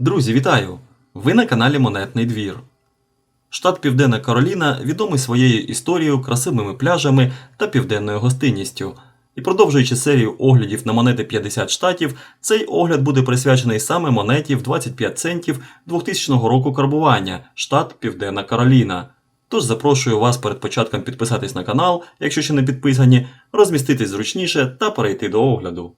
Друзі, вітаю! Ви на каналі Монетний двір. Штат Південна Кароліна відомий своєю історією, красивими пляжами та південною гостинністю. І продовжуючи серію оглядів на монети 50 штатів, цей огляд буде присвячений саме монеті в 25 центів 2000 року карбування, штат Південна Кароліна. Тож запрошую вас перед початком підписатись на канал, якщо ще не підписані, розміститись зручніше та перейти до огляду.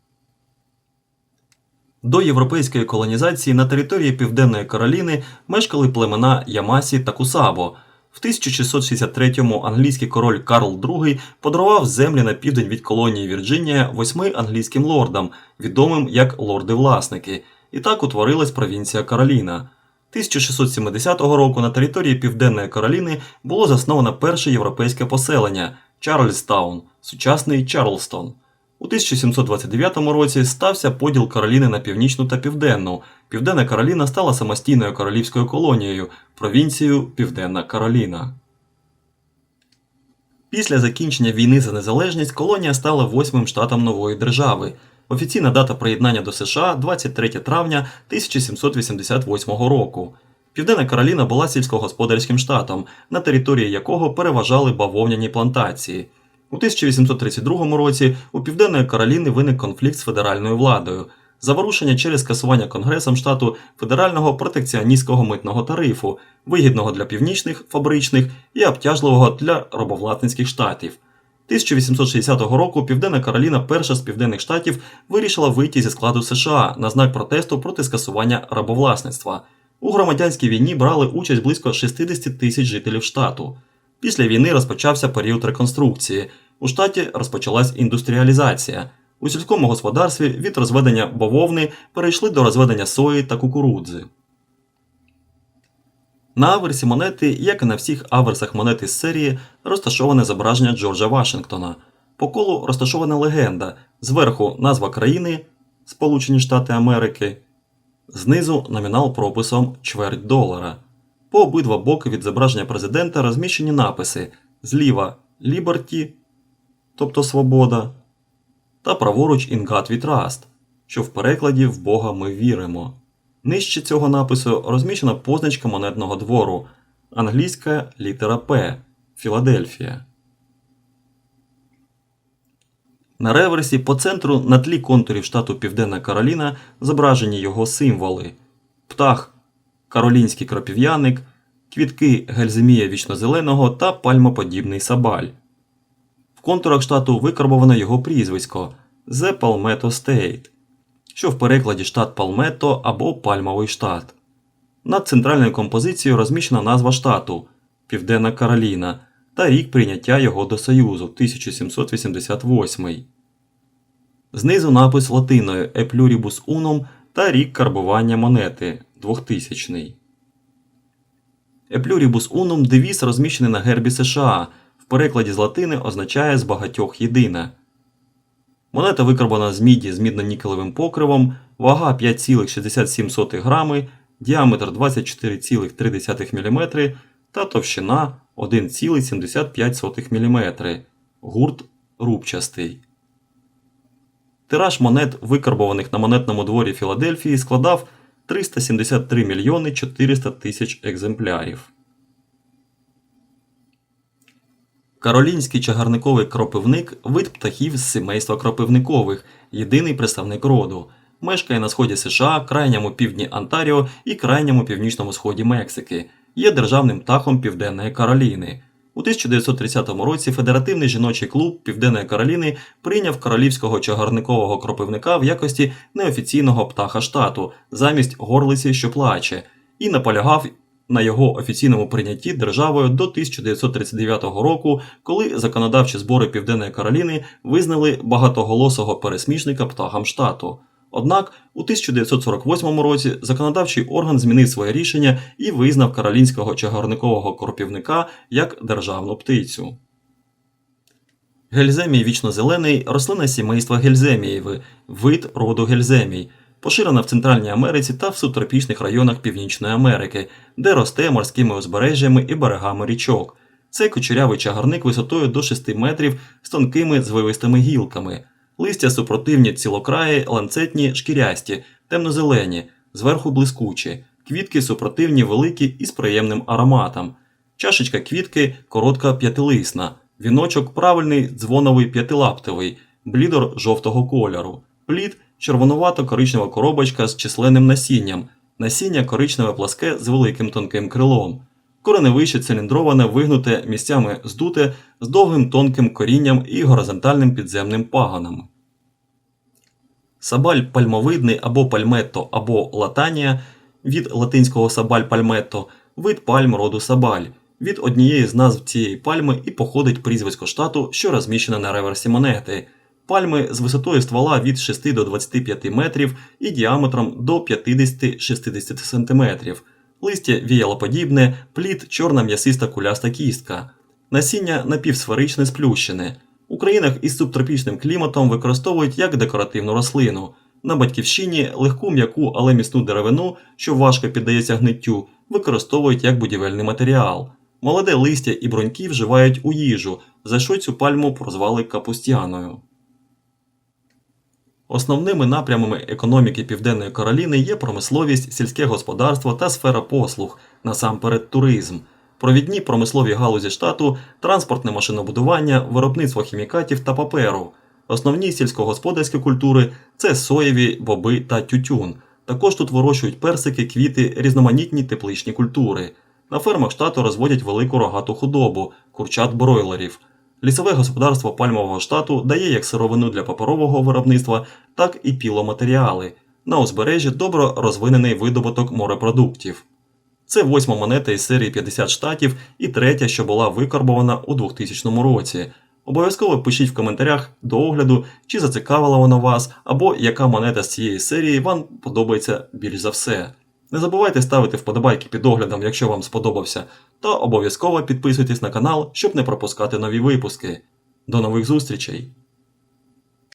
До європейської колонізації на території Південної Кароліни мешкали племена Ямасі та Кусабо. В 1663-му англійський король Карл II подарував землі на південь від колонії Вірджинія восьми англійським лордам, відомим як лорди-власники, і так утворилась провінція Кароліна. 1670 року на території Південної Кароліни було засновано перше європейське поселення Чарльстаун, сучасний Чарлстон. У 1729 році стався поділ Кароліни на північну та південну. Південна Кароліна стала самостійною королівською колонією, провінцією Південна Кароліна. Після закінчення війни за незалежність колонія стала восьмим штатом нової держави. Офіційна дата приєднання до США 23 травня 1788 року. Південна Кароліна була сільськогосподарським штатом, на території якого переважали бавовняні плантації. У 1832 році у Південної Кароліни виник конфлікт з федеральною владою. Заворушення через скасування Конгресом штату федерального протекціоністського митного тарифу, вигідного для північних фабричних і обтяжливого для робовласницьких штатів. 1860 року Південна Кароліна, перша з південних штатів, вирішила вийти зі складу США на знак протесту проти скасування рабовласництва. У громадянській війні брали участь близько 60 тисяч жителів штату. Після війни розпочався період реконструкції. У штаті розпочалась індустріалізація. У сільському господарстві від розведення бавовни перейшли до розведення сої та кукурудзи. На аверсі монети, як і на всіх аверсах монет із серії, розташоване зображення Джорджа Вашингтона. По колу розташована легенда, зверху назва країни Сполучені Штати Америки, знизу номінал прописом чверть долара. По обидва боки від зображення президента розміщені написи зліва Liberty, тобто Свобода, та праворуч In God We Trust, що в перекладі в Бога ми віримо. Нижче цього напису розміщена позначка монетного двору, англійська літера П Філадельфія. На реверсі по центру на тлі контурів штату Південна Кароліна зображені його символи: птах, каролінський кропів'яник, квітки гельземія вічнозеленого та пальмоподібний сабаль. В контурах штату викарбовано його прізвисько The Palmetto State, що в перекладі штат Палметто або Пальмовий штат. Над центральною композицією розміщена назва штату Південна Кароліна та рік прийняття його до Союзу 1788. Знизу напис латиною E pluribus unum та рік карбування монети 2000. E pluribus unum девіз розміщений на гербі США. В перекладі з латини означає з багатьох єдина. Монета викарбана з міді з мідно-нікелевим покривом, вага 5,67 грами, діаметр 24,3 мм та товщина 1,75 мм. Гурт рубчастий. Тираж монет, викарбованих на монетному дворі Філадельфії, складав 373 мільйони 400 тисяч екземплярів. Каролінський чагарниковий кропивник вид птахів з сімейства кропивникових, єдиний представник роду. Мешкає на сході США, крайньому півдні Онтаріо і крайньому північному сході Мексики. Є державним птахом Південної Кароліни. У 1930 році Федеративний жіночий клуб Південної Кароліни прийняв королівського чагарникового кропивника в якості неофіційного птаха штату замість горлиці, що плаче, і наполягав на його офіційному прийнятті державою до 1939 року, коли законодавчі збори Південної Кароліни визнали багатоголосого пересмішника птахам штату. Однак у 1948 році законодавчий орган змінив своє рішення і визнав каролінського чагарникового кропівника як державну птицю. Гельземій вічнозелений рослина сімейства гельземієви, вид роду гельземій, поширена в Центральній Америці та в субтропічних районах Північної Америки, де росте морськими узбережжями і берегами річок. Цей кучерявий чагарник висотою до 6 метрів з тонкими звивистими гілками. Листя супротивні цілокраї, ланцетні, шкірясті, темно-зелені, зверху блискучі, квітки супротивні великі і з приємним ароматом. Чашечка квітки коротка п'ятилисна, віночок правильний дзвоновий п'ятилаптевий, блідор жовтого кольору, плід червонувато-коричнева коробочка з численним насінням, насіння коричневе пласке з великим тонким крилом. Кореневище циліндроване, вигнуте, місцями здуте, з довгим тонким корінням і горизонтальним підземним паганом. Сабаль пальмовидний або пальметто або латанія від латинського сабаль пальметто вид пальм роду сабаль. Від однієї з назв цієї пальми і походить прізвисько штату, що розміщене на реверсі монети. Пальми з висотою ствола від 6 до 25 метрів і діаметром до 50-60 см. Листя віялоподібне, плід чорна м'ясиста куляста кістка. Насіння напівсферичне сплющене. У країнах із субтропічним кліматом використовують як декоративну рослину. На батьківщині легку м'яку, але міцну деревину, що важко піддається гниттю, використовують як будівельний матеріал. Молоде листя і бруньки вживають у їжу, за що цю пальму прозвали капустяною. Основними напрямами економіки Південної Кароліни є промисловість, сільське господарство та сфера послуг, насамперед туризм. Провідні промислові галузі штату, транспортне машинобудування, виробництво хімікатів та паперу. Основні сільськогосподарські культури це соєві, боби та тютюн. Також тут вирощують персики, квіти, різноманітні тепличні культури. На фермах штату розводять велику рогату худобу, курчат бройлерів. Лісове господарство пальмового штату дає як сировину для паперового виробництва, так і піломатеріали. На узбережжі добре розвинений видобуток морепродуктів. Це восьма монета із серії 50 штатів і третя, що була викарбована у 2000 році. Обов'язково пишіть в коментарях до огляду, чи зацікавила вона вас, або яка монета з цієї серії вам подобається більш за все. Не забувайте ставити вподобайки під оглядом, якщо вам сподобався, та обов'язково підписуйтесь на канал, щоб не пропускати нові випуски. До нових зустрічей!